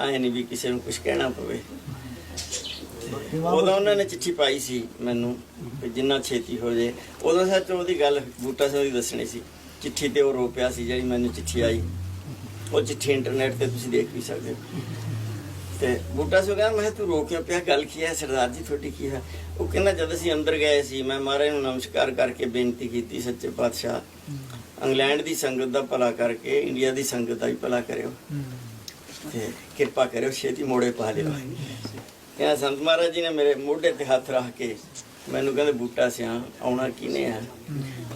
ਆਏ ਨਹੀਂ ਵੀ ਕਿਸੇ ਨੂੰ ਕੁਝ ਕਹਿਣਾ ਪਵੇ। ਉਦੋਂ ਉਹਨਾਂ ਨੇ ਚਿੱਠੀ ਪਾਈ ਸੀ ਮੈਨੂੰ ਵੀ ਜਿੰਨਾ ਛੇਤੀ ਹੋ ਜੇ। ਉਦੋਂ ਸੱਚ ਉਹਦੀ ਗੱਲ ਬੂਟਾ ਸਿੰਘ ਦੀ ਦੱਸਣੀ ਸੀ। ਚਿੱਠੀ ਤੇ ਉਹ ਰੋ ਪਿਆ ਸੀ ਜਿਹੜੀ ਮੈਨੂੰ ਚਿੱਠੀ ਆਈ। ਉਹ ਚਿੱਠੀ ਇੰਟਰਨੈਟ ਤੇ ਤੁਸੀਂ ਦੇਖ ਵੀ ਸਕਦੇ ਹੋ। ਤੇ ਬੂਟਾ ਸਿੰਘ ਕਹਿੰਦਾ ਮੈਂ ਤੂੰ ਰੋ ਕਿਉਂ ਪਿਆ? ਗੱਲ ਕੀ ਹੈ? ਸਰਦਾਰ ਜੀ ਤੁਹਾਡੀ ਕੀ ਹੈ? ਉਹ ਕਹਿੰਦਾ ਜਦ ਅਸੀਂ ਅੰਦਰ ਗਏ ਸੀ ਮੈਂ ਮਹਾਰਾਜ ਨੂੰ ਨਮਸਕਾਰ ਕਰਕੇ ਬੇਨਤੀ ਕੀਤੀ ਸੱਚੇ ਪਾਤਸ਼ਾਹ। ਇੰਗਲੈਂਡ ਦੀ ਸੰਗਤ ਦਾ ਭਲਾ ਕਰਕੇ ਇੰਡੀਆ ਦੀ ਸੰਗਤ ਦਾ ਵੀ ਭਲਾ ਕਰਿਓ। ਕਿਰਪਾ ਕਰਿਓ, ਛੇਤੀ ਮੋੜੇ ਪਾ ਲਿਓ। ਕਹਿੰਦਾ ਸੰਤ ਮਹਾਰਾਜ ਜੀ ਨੇ ਮੇਰੇ ਮੋਢੇ ਤੇ ਹੱਥ ਰੱਖ ਕੇ ਮੈਨੂੰ ਕਹਿੰਦੇ, ਬੂਟਾ ਸਿਆ ਆਉਣਾ ਕਿਨੇ ਆ?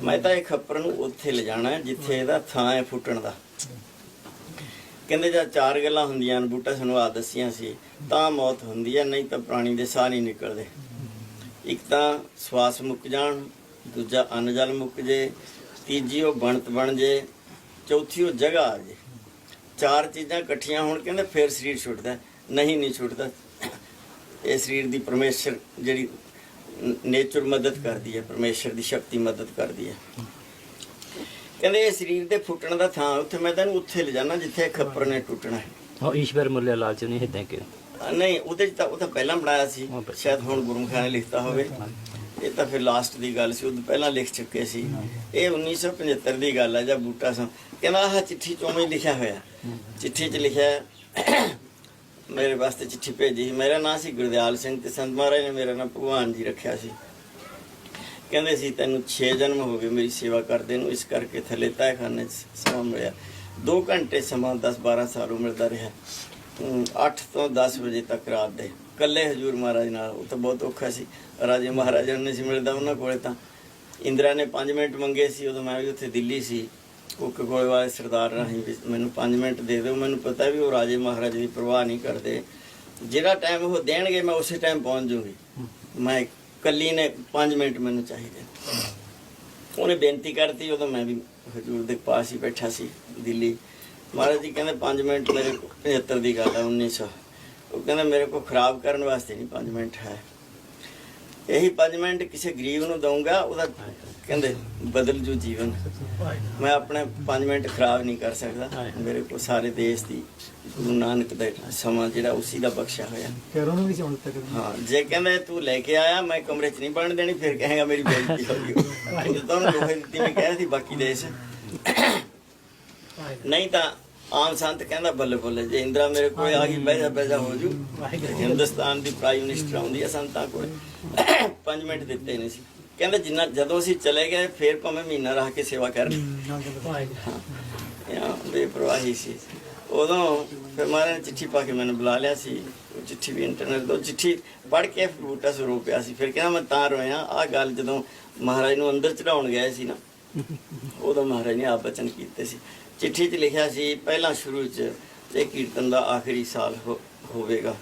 ਮੈਂ ਤਾਂ ਇਹ ਖੱਪਰ ਨੂੰ ਉੱਥੇ ਲਿਜਾਣਾ, ਜਿੱਥੇ ਇਹਦਾ ਥਾਂ ਹੈ ਫੁੱਟਣ ਦਾ। ਕਹਿੰਦੇ ਜਾਂ ਚਾਰ ਗੱਲਾਂ ਹੁੰਦੀਆਂ ਨੇ ਬੂਟਾ ਸਾਨੂੰ ਆ ਦੱਸੀਆਂ ਸੀ, ਤਾਂ ਮੌਤ ਹੁੰਦੀ ਹੈ, ਨਹੀਂ ਤਾਂ ਪ੍ਰਾਣੀ ਦੇ ਸਾਹ ਨਹੀਂ ਨਿਕਲਦੇ। ਇੱਕ ਤਾਂ ਸਵਾਸ ਮੁੱਕ ਜਾਣ, ਦੂਜਾ ਅੰਨ ਜਲ ਮੁੱਕ ਜੇ, ਤੀਜੀ ਉਹ ਬਣਤ ਬਣ ਜੇ, ਚੌਥੀ ਉਹ ਜਗ੍ਹਾ ਆ ਜੇ। ਚਾਰ ਚੀਜ਼ਾਂ ਇਕੱਠੀਆਂ ਹੋਣ ਕਹਿੰਦੇ ਫਿਰ ਸਰੀਰ ਛੁੱਟਦਾ। ਨਹੀਂ ਨਹੀਂ ਛੁੱਟਦਾ। ਇਹ ਸਰੀਰ ਦੀ ਪਰਮੇਸ਼ਰ ਜਿਹੜੀ ਨੇਚਰ ਮਦਦ ਕਰਦੀ ਹੈ ਪਰਮੇਸ਼ਰ ਦੀ ਸ਼ਕਤੀ ਮਦਦ ਕਰਦੀ ਹੈ। ਕਹਿੰਦੇ ਇਹ ਸਰੀਰ ਦੇ ਫੁੱਟਣ ਦਾ ਥਾਂ ਉੱਥੇ ਮੈਂ ਤੈਨੂੰ ਉੱਥੇ ਲਿਜਾਣਾ ਜਿੱਥੇ ਖੱਪਰ ਨੇ ਟੁੱਟਣਾ ਹੈ। ਉਹ ਈਸ਼ਵਰ ਮੁੱਲੇ ਲਾਲ ਚ ਨਹੀਂ ਹਿੱਦਾਂ ਕਿ ਨਹੀਂ ਉਹਦੇ ਤਾਂ ਉਹ ਤਾਂ ਪਹਿਲਾਂ ਬਣਾਇਆ ਸੀ। ਸ਼ਾਇਦ ਹੁਣ ਗੁਰਮੁਖਾਂ ਨੇ ਲਿਖਤਾ ਹੋਵੇ। ਇਹ ਤਾਂ ਫਿਰ ਲਾਸਟ ਦੀ ਗੱਲ ਸੀ ਉਹ ਪਹਿਲਾਂ ਲਿਖ ਚੁੱਕੇ ਸੀ। ਇਹ 1975 ਦੀ ਗੱਲ ਹੈ ਜਦ ਬੂਟਾ ਸਿੰਘ ਕਹਿੰਦਾ ਆਹ ਚਿੱਠੀ ਚੋਂ ਹੀ ਲਿਖਿਆ ਹੋਇਆ। ਚਿੱਠੀ 'ਚ ਲਿਖਿਆ ਮੇਰੇ ਵਾਸਤੇ ਚਿੱਠੀ ਭੇਜੀ ਸੀ। ਮੇਰਾ ਨਾਂ ਸੀ ਗੁਰਦਿਆਲ ਸਿੰਘ ਤੇ ਸੰਤ ਮਹਾਰਾਜ ਨੇ ਮੇਰਾ ਨਾਂ ਭਗਵਾਨ ਜੀ ਰੱਖਿਆ ਸੀ। ਕਹਿੰਦੇ ਸੀ, ਤੈਨੂੰ 6 ਜਨਮ ਹੋ ਗਏ, ਮੇਰੀ ਸੇਵਾ ਕਰਦੇ ਨੂੰ। ਇਸ ਕਰਕੇ ਥੱਲੇ ਤਹਿਖਾਨੇ 'ਚ ਸਮਾਂ ਮਿਲਿਆ। 2 ਘੰਟੇ ਸਮਾਂ 10 12 ਸਾਲੋਂ ਮਿਲਦਾ ਰਿਹਾ। 8 ਤੋਂ 10 ਵਜੇ ਤੱਕ ਰਾਤ ਦੇ। ਕੱਲੇ ਹਜੂਰ ਮਹਾਰਾਜ ਨਾਲ, ਉਹ ਤਾਂ ਬਹੁਤ ਔਖਾ ਸੀ। ਰਾਜੇ ਮਹਾਰਾਜਾ ਨੂੰ ਨਹੀਂ ਸੀ ਮਿਲਦਾ ਉਹਨਾਂ ਕੋਲੇ ਤਾਂ। ਇੰਦਰਾ ਨੇ 5 ਮਿੰਟ ਮੰਗੇ ਸੀ, ਉਦੋਂ ਮੈਂ ਵੀ ਉੱਥੇ ਦਿੱਲੀ ਸੀ। ਕੁੱਕ ਕੋਲੇ ਸਰਦਾਰ ਰਾਹੀਂ ਵੀ ਮੈਨੂੰ 5 ਮਿੰਟ ਦੇ ਦਿਓ। ਮੈਨੂੰ ਪਤਾ ਵੀ ਉਹ ਰਾਜੇ ਮਹਾਰਾਜੇ ਦੀ ਪਰਵਾਹ ਨਹੀਂ ਕਰਦੇ। ਜਿਹੜਾ ਟਾਈਮ ਉਹ ਦੇਣਗੇ, ਮੈਂ ਉਸੇ ਟਾਈਮ ਪਹੁੰਚ ਜੂਗੀ ਮੈਂ ਕੱਲੀ ਨੇ 5 ਮਿੰਟ ਮੈਨੂੰ ਚਾਹੀਦੇ। ਉਹਨੇ ਬੇਨਤੀ ਕਰਤੀ ਉਦੋਂ ਮੈਂ ਵੀ ਹਜੂਰ ਦੇ ਪਾਸ ਹੀ ਬੈਠਾ ਸੀ, ਦਿੱਲੀ। ਮਹਾਰਾਜ ਜੀ ਕਹਿੰਦੇ 5 ਮਿੰਟ ਮੇਰੇ ਕੋਲ 75 ਦੀ ਗੱਲ ਹੈ 1900 ਉਹ ਕਹਿੰਦਾ, ਮੇਰੇ ਕੋਲ ਖਰਾਬ ਕਰਨ ਵਾਸਤੇ ਨਹੀਂ 5 ਮਿੰਟ ਹੈ। ਇਹੀ 5 ਮਿੰਟ ਕਿਸੇ ਗਰੀਬ ਨੂੰ ਦਊਂਗਾ, ਉਹਦਾ ਕਹਿੰਦੇ ਬਦਲ ਜੂ ਜੀਵਨ। ਮੈਂ ਆਪਣੇ 5 ਮਿੰਟ ਖਰਾਬ ਨਹੀਂ ਕਰ ਸਕਦਾ। ਮੇਰੇ ਕੋਲ ਸਾਰੇ ਦੇਸ਼ ਦੀ ਗੁਰੂ ਨਾਨਕ ਦਾ ਸਮਾਂ ਜਿਹੜਾ ਉਸੇ ਦਾ ਬਖਸ਼ਿਆ ਹੋਇਆ। ਕੈਰੋਂ ਨੂੰ ਵੀ ਚਾਹੁੰਦਾ ਤੱਕ ਹਾਂ ਜੇ ਕਹਿੰਦੇ ਤੂੰ ਲੈ ਕੇ ਆਇਆ ਮੈਂ ਕਮਰੇ 'ਚ ਨਹੀਂ ਬਣ ਦੇਣੀ ਫਿਰ ਕਹੇਗਾ ਮੇਰੀ ਬੇਇੱਜ਼ਤੀ ਹੋ ਗਈ। ਤਾਂ ਉਹਨੂੰ ਲੋਹੇ ਦਿੱਤੀ ਮੈਂ ਕਹਿ ਰਹੀ ਸੀ ਬਾਕੀ ਦੇਸ਼। ਨਹੀਂ ਤਾਂ ਆਮ ਸੰਤ ਕਹਿੰਦਾ ਬੱਲੇ ਬੱਲੇ ਜੇ ਇੰਦਰਾ ਮੇਰੇ ਕੋਲ ਆ ਗਈ ਬਹਿ ਜਾ ਬਹਿ ਜਾ ਹੋ ਜੂ। ਹਿੰਦੁਸਤਾਨ ਦੀ ਪ੍ਰਾਈਮ ਮਿਨਿਸਟਰ ਆਉਂਦੀ ਹੈ ਸੰਤਾਂ ਕੋਲ। 5 ਮਿੰਟ ਦਿੱਤੇ ਨਹੀਂ ਸੀ। ਕਹਿੰਦਾ ਜਿੰਨਾ ਜਦੋਂ ਅਸੀਂ ਚਲੇ ਗਏ ਫਿਰ ਭਾਵੇਂ ਮਹੀਨਾ ਰਹਿ ਕੇ ਸੇਵਾ ਕਰ ਯਾ ਬੇਪਰਵਾਹੀ ਸੀ। ਉਦੋਂ ਫਿਰ ਮਹਾਰਾਜ ਨੇ ਚਿੱਠੀ ਪਾ ਕੇ ਮੈਨੂੰ ਬੁਲਾ ਲਿਆ ਸੀ। ਉਹ ਚਿੱਠੀ ਵੀ ਇੰਟਰਨੈਟ ਤੋਂ ਚਿੱਠੀ ਪੜ੍ਹ ਕੇ ਬੂਟਾ ਸੋ ਰੋ ਪਿਆ ਸੀ। ਫਿਰ ਕਹਿੰਦਾ ਮੈਂ ਤਾਂ ਰੋਇਆ ਆ ਗੱਲ ਜਦੋਂ ਮਹਾਰਾਜ ਨੂੰ ਅੰਦਰ ਚੜਾਉਣ ਗਏ ਸੀ ਨਾ ਉਦੋਂ ਮਹਾਰਾਜ ਨੇ ਆਪ ਬਚਨ ਕੀਤੇ ਸੀ। ਚਿੱਠੀ 'ਚ ਲਿਖਿਆ ਸੀ ਪਹਿਲਾਂ ਸ਼ੁਰੂ 'ਚ ਇਹ ਕੀਰਤਨ ਦਾ ਆਖਰੀ ਸਾਲ ਹੋ- ਹੋਵੇਗਾ।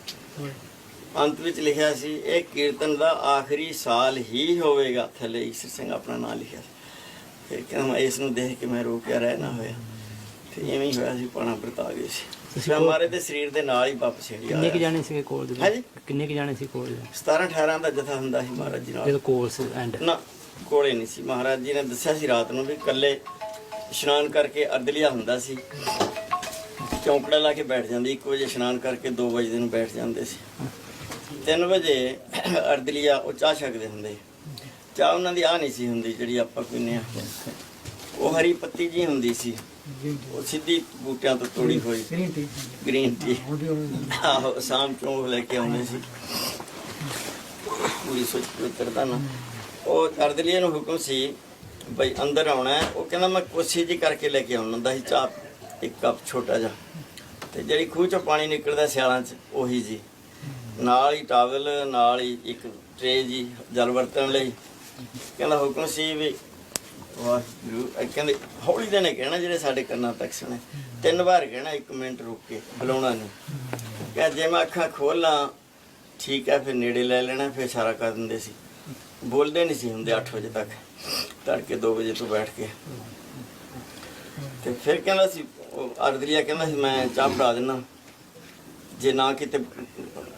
ਅੰਤ ਵਿੱਚ ਲਿਖਿਆ ਸੀ ਇਹ ਕੀਰਤਨ ਦਾ ਆਖਰੀ ਸਾਲ ਹੀ ਹੋਵੇਗਾ। ਥੱਲੇ ਈਸ਼ਰ ਸਿੰਘ ਆਪਣਾ ਨਾਮ ਲਿਖਿਆ ਸੀ। ਫਿਰ ਕਹਿੰਦਾ ਮੈਂ ਇਸ ਨੂੰ ਦੇਖ ਕੇ ਮੈਂ ਰੋਕਿਆ ਰਹਿ ਨਾ ਹੋਇਆ। ਤੇ ਐਵੇਂ ਹੀ ਹੋਇਆ ਸੀ ਪਾਣਾ ਵਰਤਾ ਗਏ ਸੀ। ਫਿਰ ਮਾਰੇ ਦੇ ਸਰੀਰ ਦੇ ਨਾਲ ਹੀ ਵਾਪਸ ਛੇੜੀ ਕਿੰਨੇ ਕੁ ਜਾਣੇ ਸੀਗੇ ਕੋਲ ਦੇ ਹਾਂਜੀ? ਕਿੰਨੇ ਕੁ ਜਾਣੇ ਸੀ ਕੋਲ ਦੇ 17 18 ਦਾ ਜਥਾ ਹੁੰਦਾ ਸੀ ਮਹਾਰਾਜ ਜੀ ਨਾਲ। ਜਦੋਂ ਕੋਲ ਸੀ ਐਂਡ ਨਾ ਕੋਲੇ ਨਹੀਂ ਸੀ। ਮਹਾਰਾਜ ਜੀ ਨੇ ਦੱਸਿਆ ਸੀ ਰਾਤ ਨੂੰ ਵੀ ਇਕੱਲੇ ਇਸ਼ਨਾਨ ਕਰਕੇ ਅਰਦਲੀਆ ਹੁੰਦਾ ਸੀ। ਚੌਂਕੜਾ ਲਾ ਕੇ ਬੈਠ ਜਾਂਦੇ 1 ਵਜੇ ਇਸ਼ਨਾਨ ਕਰਕੇ 2 ਵਜੇ ਨੂੰ ਬੈਠ ਜਾਂਦੇ ਸੀ। 3 ਵਜੇ ਅਰਦਲੀਆ ਉਹ ਚਾਹ ਛਕਦੇ ਹੁੰਦੇ ਚਾਹ ਉਹਨਾਂ ਦੀ ਆ ਨਹੀਂ ਸੀ ਹੁੰਦੀ ਜਿਹੜੀ ਆਪਾਂ ਪੀਂਦੇ ਆ ਉਹ ਹਰੀ ਪੱਤੀ ਜੀ ਹੁੰਦੀ ਸੀ। ਉਹ ਸਿੱਧੀ ਬੂਟਿਆਂ ਤੋਂ ਤੋੜੀ ਹੋਈ। ਗ੍ਰੀਨ ਟੀ ਆਹੋ ਸ਼ਾਮ ਚੋਂ ਲੈ ਕੇ ਆਉਂਦੇ ਸੀ। ਪੂਰੀ ਸੋਚ ਪਵਿੱਤਰਤਾ ਨਾ। ਉਹ ਕਰਦਲੀਏ ਨੂੰ ਹੁਕਮ ਸੀ ਬਈ ਅੰਦਰ ਆਉਣਾ ਉਹ ਕਹਿੰਦਾ ਮੈਂ ਕੋਸ਼ਿਸ਼ ਜੀ ਕਰਕੇ ਲੈ ਕੇ ਆਉਣਾ ਹੁੰਦਾ ਸੀ। ਚਾਹ ਇੱਕ ਕੱਪ ਛੋਟਾ ਜਿਹਾ। ਤੇ ਜਿਹੜੀ ਖੂਹ ਚੋਂ ਪਾਣੀ ਨਿਕਲਦਾ ਸਿਆਲਾਂ 'ਚ ਉਹੀ ਜੀ। ਨਾਲ ਹੀ ਟਾਵਲ, ਨਾਲ ਹੀ ਇੱਕ ਟਰੇ ਜੀ ਜਲ ਵਰਤਣ ਲਈ। ਕਹਿੰਦਾ ਹੁਕਮ ਸੀ ਵੀ ਵਾਹਿਗੁਰੂ ਕਹਿੰਦੇ ਹੌਲੀ ਦੇ ਨੇ ਕਹਿਣਾ ਜਿਹੜੇ ਸਾਡੇ ਕੰਨਾਂ ਤੱਕ ਸੁਣੇ। ਤਿੰਨ ਵਾਰ ਕਹਿਣਾ, ਇੱਕ ਮਿੰਟ ਰੁਕ ਕੇ ਬੁਲਾਉਣਾ ਨਹੀਂ। ਕਹ ਜੇ ਮੈਂ ਅੱਖਾਂ ਖੋਲਾਂ, ਠੀਕ ਹੈ, ਫਿਰ ਨੇੜੇ ਲੈ ਲੈਣਾ, ਫਿਰ ਇਸ਼ਾਰਾ ਕਰ ਦਿੰਦੇ ਸੀ। ਬੋਲਦੇ ਨਹੀਂ ਸੀ ਹੁੰਦੇ 8 ਵਜੇ ਤੱਕ। ਤੜਕੇ 2 ਵਜੇ ਤੋਂ ਬੈਠ ਕੇ। ਤੇ ਫਿਰ ਕਹਿੰਦਾ ਸੀ, ਉਹ ਅਰਦਲੀਆ ਕਹਿੰਦਾ ਸੀ, ਮੈਂ ਚਾਹ ਫੜਾ ਦੇਣਾ ਜੇ ਨਾ ਕਿਤੇ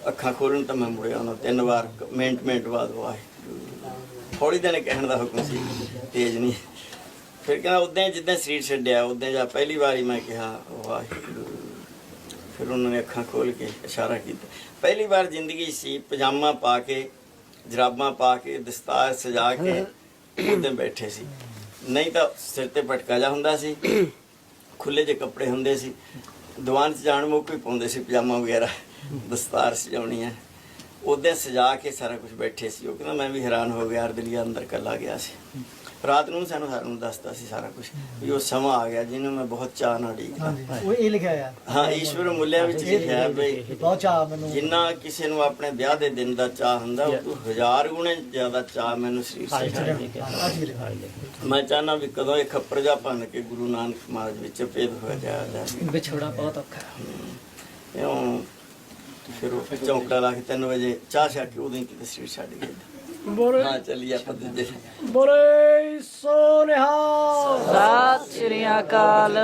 ਅੱਖਾਂ ਖੋਲਣ ਤਾਂ ਮੈਂ ਮੁੜਿਆ ਉਹਨਾਂ ਤਿੰਨ ਵਾਰ ਮਿੰਟ ਮਿੰਟ ਬਾਅਦ ਵਾਹਿਗੁਰੂ ਹੌਲੀ ਦੇ ਨੇ ਕਹਿਣ ਦਾ ਹੁਕਮ ਸੀ ਤੇਜ਼ ਨਹੀਂ। ਫਿਰ ਕਹਿੰਦਾ ਉਦਾਂ ਹੀ ਜਿੱਦਾਂ ਸਰੀਰ ਛੱਡਿਆ ਉਦਾਂ ਜਾਂ ਪਹਿਲੀ ਵਾਰੀ ਮੈਂ ਕਿਹਾ ਵਾਹਿਗੁਰੂ ਫਿਰ ਉਹਨਾਂ ਨੇ ਅੱਖਾਂ ਖੋਲ ਕੇ ਇਸ਼ਾਰਾ ਕੀਤਾ। ਪਹਿਲੀ ਵਾਰ ਜ਼ਿੰਦਗੀ ਸੀ ਪਜਾਮਾ ਪਾ ਕੇ ਜਰਾਬਾਂ ਪਾ ਕੇ ਦਸਤਾਰ ਸਜਾ ਕੇ ਉਹਦੇ ਬੈਠੇ ਸੀ। ਨਹੀਂ ਤਾਂ ਸਿਰ ਤੇ ਪਟਕਾ ਜਾ ਹੁੰਦਾ ਸੀ ਖੁੱਲੇ ਜਿਹੇ ਕੱਪੜੇ ਹੁੰਦੇ ਸੀ। ਦੀਵਾਨ 'ਚ ਜਾਣ ਮੌਕੇ ਹੀ ਪਾਉਂਦੇ ਸੀ ਪਜਾਮਾ ਵਗੈਰਾ। ਦਸਤਾਰ ਸਜਾਉਣੀ ਹੈ। ਉਹਦੇ ਸਜਾ ਕੇ ਸਾਰਾ ਕੁਝ ਬੈਠੇ ਸੀ। ਉਹ ਕਹਿੰਦਾ ਮੈਂ ਵੀ ਹੈਰਾਨ ਹੋ ਗਿਆ ਅਰਦਲੀਆ ਅੰਦਰ ਕੱਲਾ ਗਿਆ ਸੀ। ਰਾਤ ਨੂੰ ਸਾਨੂੰ ਸਾਰਿਆਂ ਨੂੰ ਦੱਸਦਾ ਸੀ ਸਾਰਾ ਕੁਝ ਵੀ ਉਹ ਸਮਾਂ ਆ ਗਿਆ ਜਿਹਨੂੰ ਮੈਂ ਬਹੁਤ ਚਾਅ ਨਾਲ ਉਡੀਕਦਾ ਉਹ ਇਹ ਲਿਖਿਆ ਆ ਹਾਂ ਈਸ਼ਵਰ ਮੁੱਲਿਆਂ ਵਿੱਚ ਲਿਖਿਆ ਹੈ ਬਈ ਬਹੁਤ ਚਾਹ ਮੈਨੂੰ। ਜਿੰਨਾ ਕਿਸੇ ਨੂੰ ਆਪਣੇ ਵਿਆਹ ਦੇ ਦਿਨ ਦਾ ਚਾਹ ਹੁੰਦਾ ਉਹ ਤੋਂ ਹਜ਼ਾਰ ਗੁਣੇ ਜ਼ਿਆਦਾ ਚਾਹ ਮੈਨੂੰ ਸਰੀਰ ਸੇ ਹੈ ਅੱਜ ਵੀ ਲਿਖਿਆ ਮੈਂ ਚਾਹਨਾ ਵੀ ਕਦੋਂ ਇਹ ਖੱਪਰ ਜਾ ਭੰਨ ਕੇ ਗੁਰੂ ਨਾਨਕ ਮਹਾਰਾਜ ਵਿੱਚ ਭੇਦ ਹੋ ਜਾਇਆ ਵਿਛੋੜਾ ਬਹੁਤ ਔਖਾ। ਹੈ। ਇਉਂ ਫਿਰ ਉਹ ਚੌਂਕੜਾ ਲਾ ਕੇ 3 ਵਜੇ ਚਾਹ ਛਕ ਕੇ ਉਦੋਂ ਹੀ ਕਿਤੇ ਸਰੀਰ ਛੱਡ ਗਿਆ ਬੋਰੇ ਹਾਂ ਚੱਲੀਏ ਆਪਾਂ ਦੂਜੇ ਬੋਰੇ ਸੋਨਿਹਾ ਸਤਿ ਸ਼੍ਰੀ ਅਕਾਲ।